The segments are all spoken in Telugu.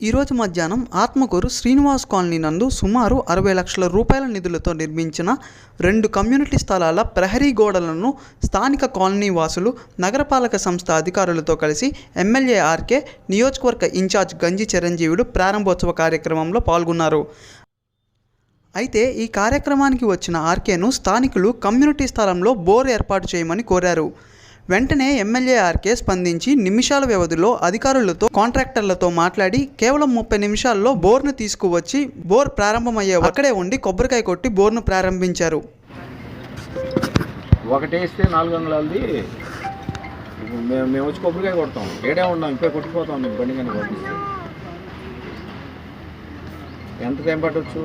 ఈరోజు మధ్యాహ్నం ఆత్మకూరు శ్రీనివాస్ కాలనీ నందు సుమారు అరవై లక్షల రూపాయల నిధులతో నిర్మించిన రెండు కమ్యూనిటీ స్థలాల ప్రహరీ గోడలను స్థానిక కాలనీ వాసులు నగరపాలక సంస్థ అధికారులతో కలిసి ఎమ్మెల్యే ఆర్కే నియోజకవర్గ ఇన్ఛార్జ్ గంజి చిరంజీవుడు ప్రారంభోత్సవ కార్యక్రమంలో పాల్గొన్నారు. అయితే ఈ కార్యక్రమానికి వచ్చిన ఆర్కేను స్థానికులు కమ్యూనిటీ స్థలంలో బోర్ ఏర్పాటు చేయమని కోరారు. వెంటనే ఎమ్మెల్యే ఆర్కే స్పందించి నిమిషాల వ్యవధిలో అధికారులతో కాంట్రాక్టర్లతో మాట్లాడి కేవలం ముప్పై నిమిషాల్లో బోర్ను తీసుకువచ్చి బోర్ ప్రారంభమయ్యే అక్కడే ఉండి కొబ్బరికాయ కొట్టి బోర్ను ప్రారంభించారు. ఒకటేస్తే నాలుగు వందలది. మేము మేము వచ్చి కొబ్బరికాయ కొడతాం. ఏడే ఉన్నాం ఇంకా కొట్టిపోతాం మేము బండి కానీ పంపిస్తే ఎంత టైం పట్టవచ్చు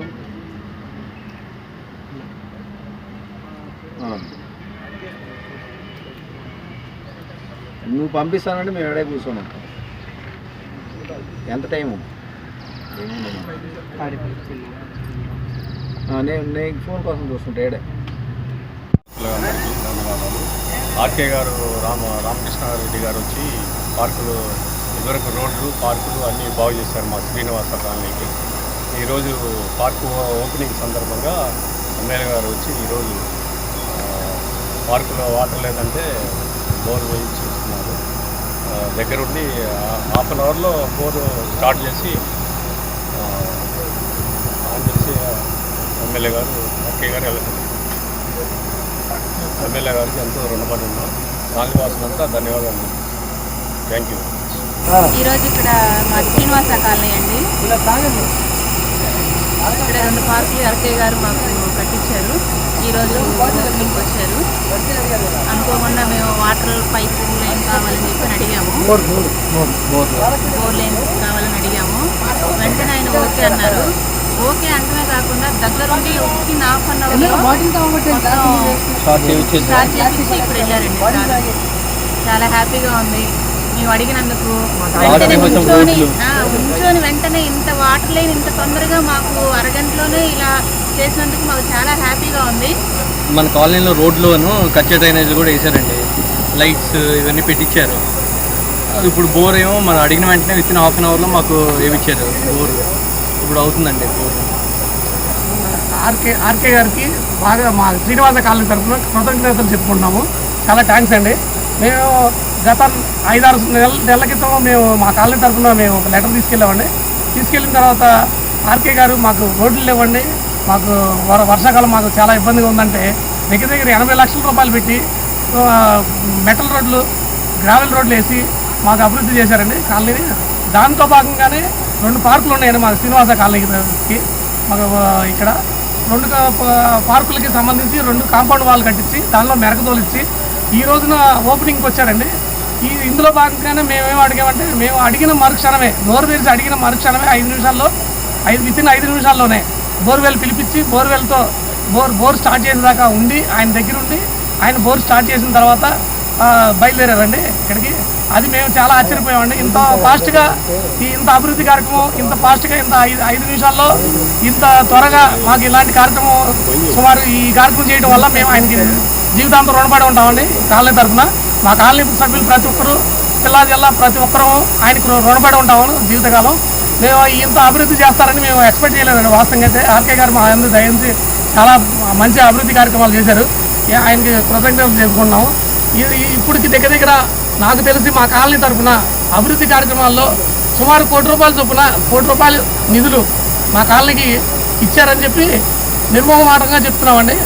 నువ్వు పంపిస్తానంటే మేము ఎక్కడే కూర్చున్నాం. ఎంత టైము? నేను నేను ఫోన్ కోసం చూస్తుంటే ఏడే? ధన్యవాదాలు ఆర్కే గారు రామ రామకృష్ణారెడ్డి గారు వచ్చి పార్కులు ఇదివరకు రోడ్లు పార్కులు అన్నీ బాగు చేశారు మా శ్రీనివాస కాలనీకి. ఈరోజు పార్కు ఓపెనింగ్ సందర్భంగా ఎమ్మెల్యే గారు వచ్చి ఈరోజు పార్కులో వాటర్ లేదంటే బోర్ వేయించి ఇస్తున్నారు ఆ, దగ్గరుండి హాఫ్ అన్ అవర్లో బోర్ స్టార్ట్ చేసి ఆ, ఆన్ చేసి ఎమ్మెల్యే గారు ఆర్కే గారు వెళ్తున్నారు ఎమ్మెల్యే గారికి ఎంతో రుణపడి ఉన్నాం. కాలనీవాసులంతా ధన్యవాదాలు. థ్యాంక్ యూ ఈరోజు ఇక్కడ మా శ్రీనివాస కాలనీ అండి. ఇక్కడ రెండు పార్కులు ఎల్కే గారు మాకు కట్టించారు. ఈరోజు ఓపెనింగ్కి వచ్చారు. అనుకోకుండా మేము వాటర్ పైప్ లైన్ కావాలని చెప్పి అడిగాము. బోర్ లైన్ కావాలని అడిగాము. వెంటనే ఆయన ఓకే అన్నారు. ఓకే అంటమే కాకుండా దగ్గరుండి విత్ హాఫ్ అన్ అవర్లో స్టార్ట్ చేసి ఇప్పుడు వెళ్ళారండి చాలా హ్యాపీగా ఉంది. మేము అడిగినందుకు వెంటనే ఉంచోని ఉంచోని వెంటనే ఇంత వాటర్ లేని ఇంత తొందరగా మాకు అరగంటలోనే ఇలా చేసినందుకు మాకు చాలా హ్యాపీగా ఉంది. మన కాలనీలో రోడ్లోను కచ్చా డ్రైనేజ్ కూడా వేసారండి లైట్స్ ఇవన్నీ పెట్టించారు అది ఇప్పుడు బోర్ ఏమో మనం అడిగిన వెంటనే విత్ ఇన్ హాఫ్ అన్ అవర్లో మాకు వేయించారు బోర్. ఇప్పుడు అవుతుందండి బోర్. ఆర్కే ఆర్కే గారికి బాగా మా శ్రీనివాస కాలనీ తరఫున కృతజ్ఞతలు చెప్పుకుంటున్నాము. చాలా థ్యాంక్స్ అండి. మేము గత ఐదారు నెల నెలల క్రితం మేము మా కాలనీ తరఫున మేము ఒక లెటర్ తీసుకెళ్ళామండి. తీసుకెళ్ళిన తర్వాత ఆర్కే గారు మాకు రోడ్లు లేవండి. మాకు వర్షాకాలం మాకు చాలా ఇబ్బందిగా ఉందంటే దగ్గర దగ్గర ఎనభై లక్షల రూపాయలు పెట్టి మెటల్ రోడ్లు గ్రావెల్ రోడ్లు వేసి మాకు అభివృద్ధి చేశారండి కాలనీని. దాంతో భాగంగానే రెండు పార్కులు ఉన్నాయండి మా శ్రీనివాస కాలనీకి మాకు ఇక్కడ రెండు పా- పార్కులకి సంబంధించి రెండు కాంపౌండ్ వాళ్ళు కట్టించి దానిలో మెరకతోలిచ్చి ఈ రోజున ఓపెనింగ్కి వచ్చారండి. ఈ ఇందులో భాగంగానే మేమేం అడిగామంటే మేము అడిగిన మరుక్షణమే నోరు తెరిచి అడిగిన మరుక్షణమే ఐదు నిమిషాల్లో ఐదు వితిన్ ఐదు నిమిషాల్లోనే బోర్వెల్ పిలిపించి బోర్వెల్తో బోర్ బోర్ స్టార్ట్ చేసేదాకా ఉండి ఆయన దగ్గర ఉండి ఆయన బోర్ స్టార్ట్ చేసిన తర్వాత బయలుదేరారండి ఇక్కడికి. అది మేము చాలా ఆశ్చర్యపోయామండి. ఇంత ఫాస్ట్గా ఈ ఇంత అభివృద్ధి కార్యక్రమం ఇంత ఫాస్ట్గా ఇంత ఐదు ఐదు నిమిషాల్లో ఇంత త్వరగా మాకు ఇలాంటి కార్యక్రమం సుమారు ఈ కార్యక్రమం చేయడం వల్ల మేము ఆయనకి జీవితాంతం రుణపడి ఉంటామండి కాలనీ తరఫున. మా కాలనీ సభ్యులు ప్రతి ఒక్కరు పిల్లా జిల్లా ప్రతి ఒక్కరూ ఆయనకు రుణపడి ఉంటాము జీవితకాలం. మేము ఇంత అభివృద్ధి చేస్తారని మేము ఎక్స్పెక్ట్ చేయలేదండి వాస్తవంగా అయితే. ఆర్కే గారు మా అందరూ దయించి చాలా మంచి అభివృద్ధి కార్యక్రమాలు చేశారు. ఆయనకి కృతజ్ఞతలు చెప్పుకుంటున్నాము. ఇది ఇప్పటికి దగ్గర దగ్గర నాకు తెలిసి మా కాలనీ తరఫున అభివృద్ధి కార్యక్రమాల్లో సుమారు కోటి రూపాయల చొప్పున కోటి రూపాయలు నిధులు మా కాలనీకి ఇచ్చారని చెప్పి నిర్మోహమాటంగా చెప్తున్నామండి.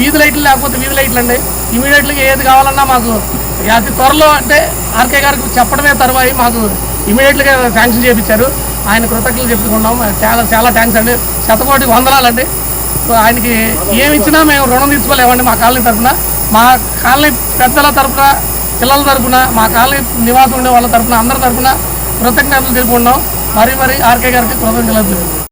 వీధి లైట్లు లేకపోతే వీధి లైట్లు అండి ఇమీడియట్గా ఏది కావాలన్నా మాకు అతి త్వరలో అంటే ఆర్కే గారికి చెప్పడమే తరువాయి. మాకు ఇమీడియట్గా శాంక్షన్ చేయించారు ఆయన కృతజ్ఞతలు చెప్పుకున్నాం చాలా చాలా థ్యాంక్స్ అండి. శతకోటి వందనాలండి. ఆయనకి ఏమి ఇచ్చినా మేము రుణం తీసుకోలేమండి మా కాలనీ తరఫున. మా కాలనీ పెద్దల తరఫున పిల్లల తరఫున మా కాలనీ నివాసం ఉండే వాళ్ళ తరఫున అందరి తరఫున కృతజ్ఞతలు తెలుపుకున్నాం మరీ మరీ ఆర్కే గారికి కృతజ్ఞతలు